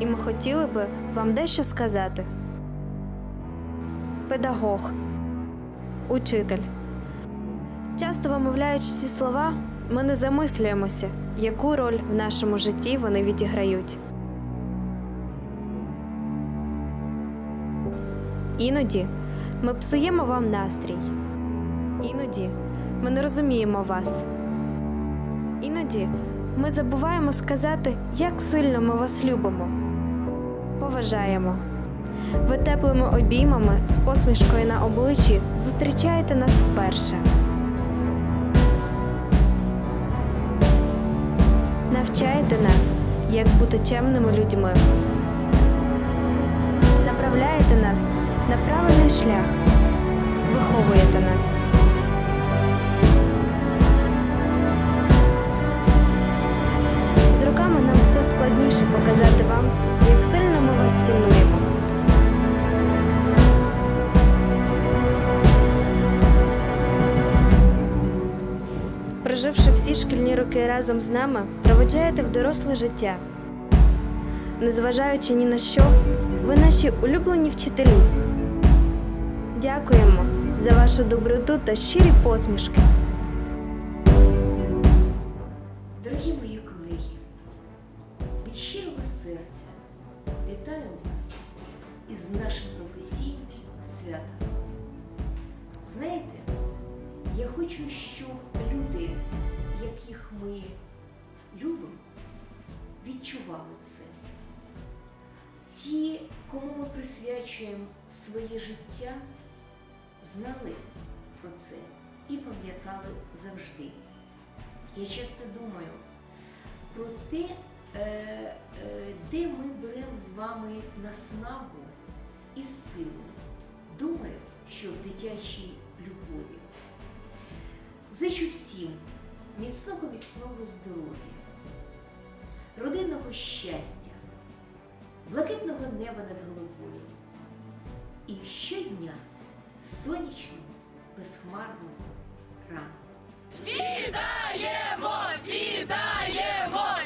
і ми хотіли би вам дещо сказати. Педагог, учитель. Часто вимовляючи ці слова, ми не замислюємося, яку роль в нашому житті вони відіграють. Іноді ми псуємо вам настрій. Іноді ми не розуміємо вас. Іноді ми забуваємо сказати, як сильно ми вас любимо, поважаємо. Ви теплими обіймами з посмішкою на обличчі зустрічаєте нас вперше. Навчаєте нас, як бути чемними людьми. Направляєте нас на правильний шлях, виховуєте нас. Складніше показати вам, як сильно ми вас цінуємо. Проживши всі шкільні роки разом з нами, проведжаєте в доросле життя. Незважаючи ні на що, ви наші улюблені вчителі. Дякуємо за вашу доброту та щирі посмішки. Дорогі мої із нашим професійним святом. Знаєте, я хочу, щоб люди, яких ми любимо, відчували це. Ті, кому ми присвячуємо своє життя, знали про це і пам'ятали завжди. Я часто думаю про те, е, е, де ми беремо з вами наснагу і силу. Думаю, що в дитячій любові. Зичу всім міцного міцного здоров'я, родинного щастя, блакитного неба над головою і щодня сонячного, безхмарного ранку. Вітаємо! Вітаємо!